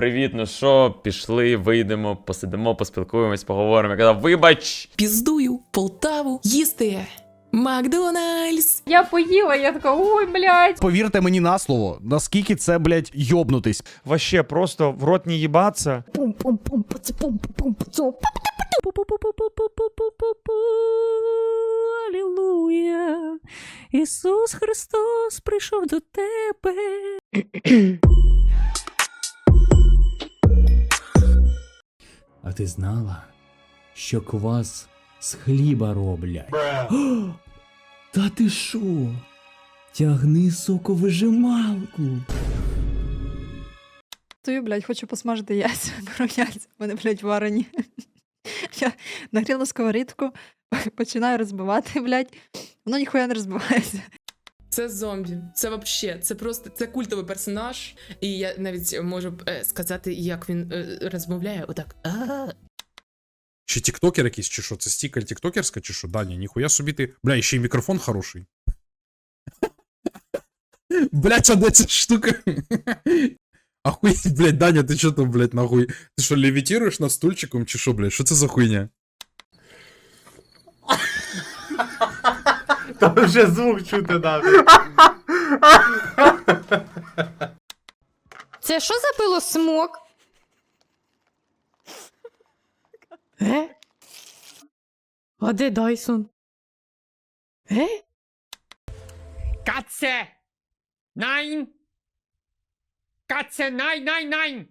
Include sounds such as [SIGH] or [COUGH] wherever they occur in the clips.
Привіт, ну що, пішли, вийдемо, посидимо, поспілкуємось, поговоримо. Я казав, вибач! Піздую Полтаву їсти. Макдональдс. Я поїла, я така, ой, блядь. Повірте мені на слово, наскільки це, блядь, йобнутись. Вообще просто в рот не ебаться. Алілуя. Ісус Христос прийшов до тебе. А ти знала, що квас з хліба роблять? О, Та ти шо? Тягни соковижималку. Стою, блядь, хочу посмажити яйця. [LAUGHS] Беру яйця, вони, блядь, варені. [LAUGHS] Я нагріла сковорідку, [LAUGHS] починаю розбивати, блядь. Воно ніхуя не розбивається. Це зомбі. Це вообще, це просто це культовий персонаж. І я навіть можу е, сказати, як він е, розмовляє. Отак. Чи тіктокер якийсь, чи що? Це стікаль тіктокерська, чи що? Даня, ніхуя собі ти. Бля, ще й мікрофон хороший. Блять, а де ця штука? Охуєть, блядь, Даня, ти що там, блядь, нахуй? Ти що, левітіруєш над стульчиком, чи що, блядь? Що це за хуйня? Там вже звук чути навіть. Це що за пило смок? Е? А де Дайсон? Е? Katze! Nein! Katze, nein, nein, nein!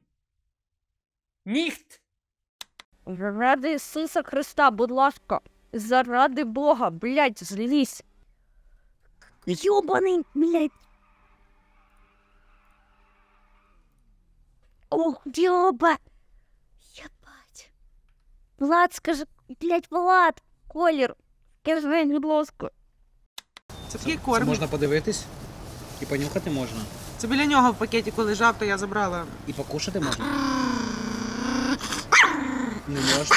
Nicht! Заради Ісуса Христа, будь ласка. Заради Бога, блядь, злізь. Йобаний, блядь. Ох, дьоба. Єбать. Влад, скажи, блядь, Влад, колір. Скажи, будь ласка. Це такий корм. можна подивитись і понюхати можна. Це біля нього в пакетику лежав, то я забрала. І покушати можна. [COUGHS] Не можна.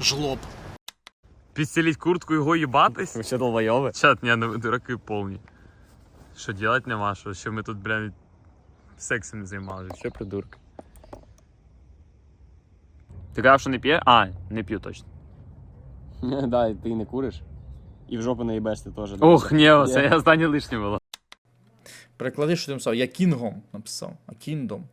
Жлоб. Підстеліть куртку і його їбатись? Ви що долбойови? Чат, ні, ну ви дураки повні. Що делать нема, що, що ми тут, блядь, сексом не займалися, що придурки. Ти казав, що не п'є? А, не п'ю точно. Да, ти не куриш. І в жопу не їбешся теж. Ох, ні, це я останнє лишнє було. Переклади, що ти написав. Я кінгом написав, а кіндом.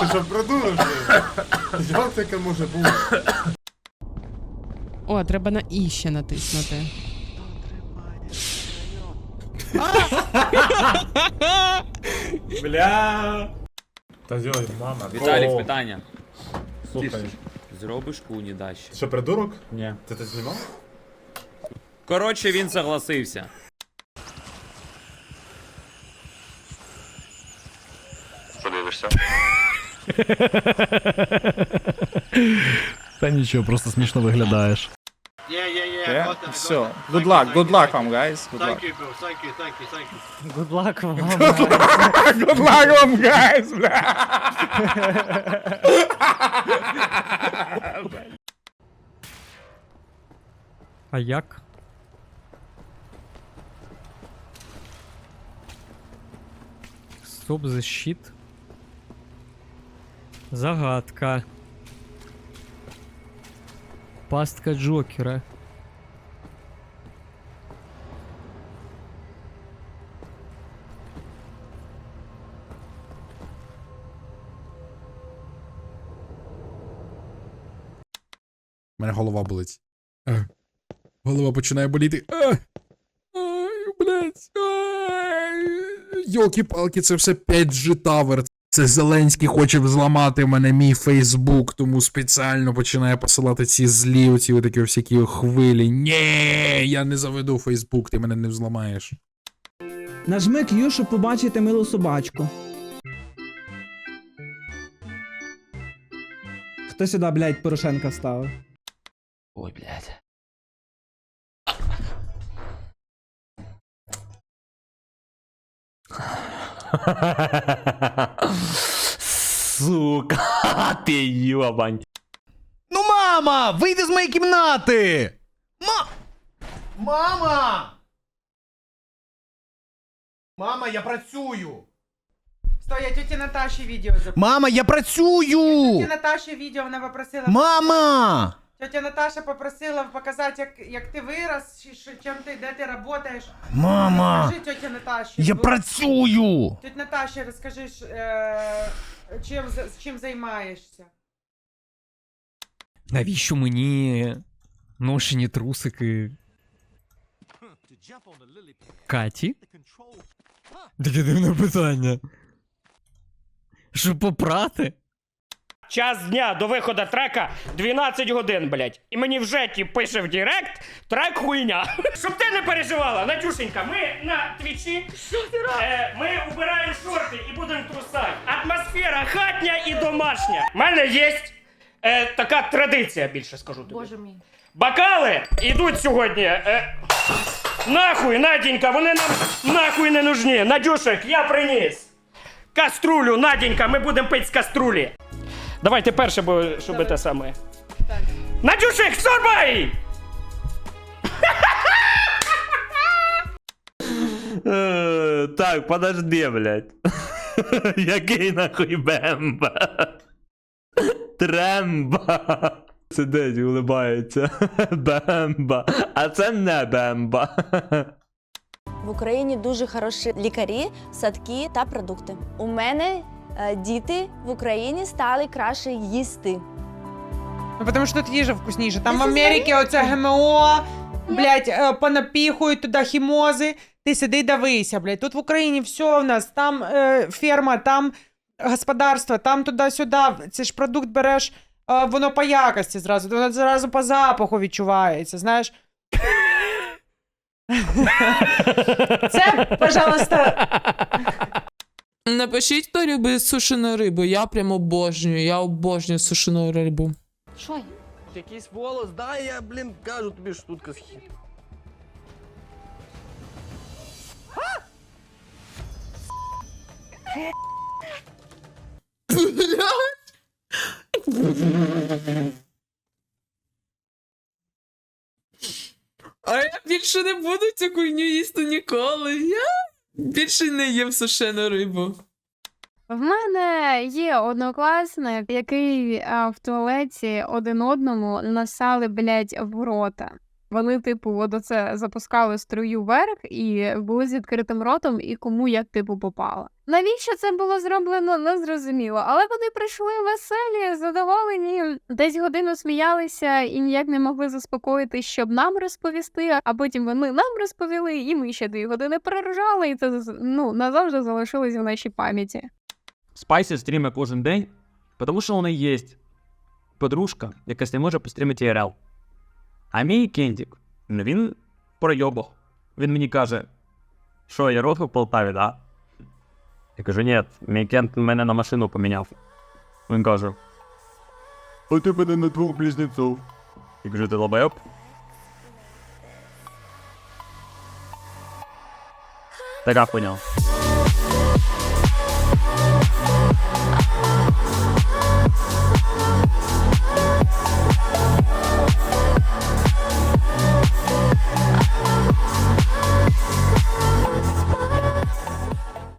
Ти що придумав? Як таке може бути? О, треба на І ще натиснути. Бля. Та зой, мама. Віталік, питання. Слухай. Зробиш куні дащі. Що, придурок? Ні. Ти це знімав? Коротше, він согласився. Та нічого, просто смішно виглядаєш. Все. Good luck, good luck вам, guys. Good luck. Good luck вам. Good luck вам, guys, бля. А як? Стоп защит. Загадка. Пастка Джокера. У мене голова болить. Е. Голова починає боліти. Е. Ай, блядь. Йолки-палки, це все 5G Tower. Це Зеленський хоче взламати мене мій Фейсбук, тому спеціально починає посилати ці злі, оці такі всякі хвилі. Ні, я не заведу Фейсбук, ти мене не взламаєш. Нажми Q, щоб побачити милу собачку. Хто сюди, блядь, Порошенка ставив? Ой, блядь. Сука, [LAUGHS] ти юабань. Ну, мама, вийди з моєї кімнати! Ма... Мама! Мама, я працюю! Стой, я тьоті Наташі відео записую. Мама, я працюю! Наташі відео вона попросила. Мама! Тетя Наташа попросила показати, як, як ти вирос, чи що, чим ти, де ти працюєш. Мама! Скажи тьоті Наташі. Я бо- працюю! Тетя Наташі, розкажи, ж, е, чим, за- чим займаєшся. Навіщо мені ношені трусики? Каті? Таке дивне питання. Щоб попрати? Час дня до виходу трека 12 годин, блять. І мені вже ті пише в Директ трек хуйня. [LAUGHS] Щоб ти не переживала, Надюшенька, ми на твічі. Е, ми убираємо шорти і будемо трусати. Атмосфера хатня і домашня. У мене є е, така традиція, більше скажу тобі. Боже мій. Бокали йдуть сьогодні. Е, нахуй, Наденька, вони нам нахуй не нужні. Надюшек, я приніс. Каструлю, Наденька, ми будемо пити з каструлі. Давайте перше, бо щоб те саме. Так. Надюшек, сорбай! Е, Так, подожди, блядь. [LAUGHS] Який нахуй бемба? Тремба. Сидить, улибається. Бемба. А це не бемба. В Україні дуже хороші лікарі, садки та продукти. У мене діти в Україні стали краще їсти. Ну, тому що тут їжа вкусніша. Там в Америці оце ГМО, блядь, е, понапіхують туди хімози. Ти сиди дивися, блядь. Тут в Україні все в нас, там е, ферма, там господарство, там туди-сюди. Це ж продукт береш, е, воно по якості зразу, воно зразу по запаху відчувається, знаєш. [LAUGHS] Це, пожалуйста. Напишіть, хто любить сушену рибу. Я прям обожнюю. Я обожнюю сушену рибу. Що? Якийсь волос, да, я, блін, кажу тобі штутка з хі. А я більше не буду цю хуйню їсти ніколи. Я більше не їм сушену рибу. В мене є однокласник, який а, в туалеті один одному насали, блядь, в рота. Вони, типу, от оце запускали струю вверх і були з відкритим ротом, і кому як типу попало. Навіщо це було зроблено, не зрозуміло. Але вони прийшли веселі, задоволені, десь годину сміялися і ніяк не могли заспокоїти, щоб нам розповісти. А потім вони нам розповіли, і ми ще дві години перержали, і це ну назавжди залишилось в нашій пам'яті. Спайсі стріме кожен день, тому що неї є подружка, яка не може пострімити ІРЛ. А мій кентік, ну він пройобах. Він мені каже, що я рохи в Полтаві, да? Я кажу, ні, мій кент мене на машину поміняв. Він каже, а ти мене на двох близнеців. Я кажу, ти лобайоб? Така поняв.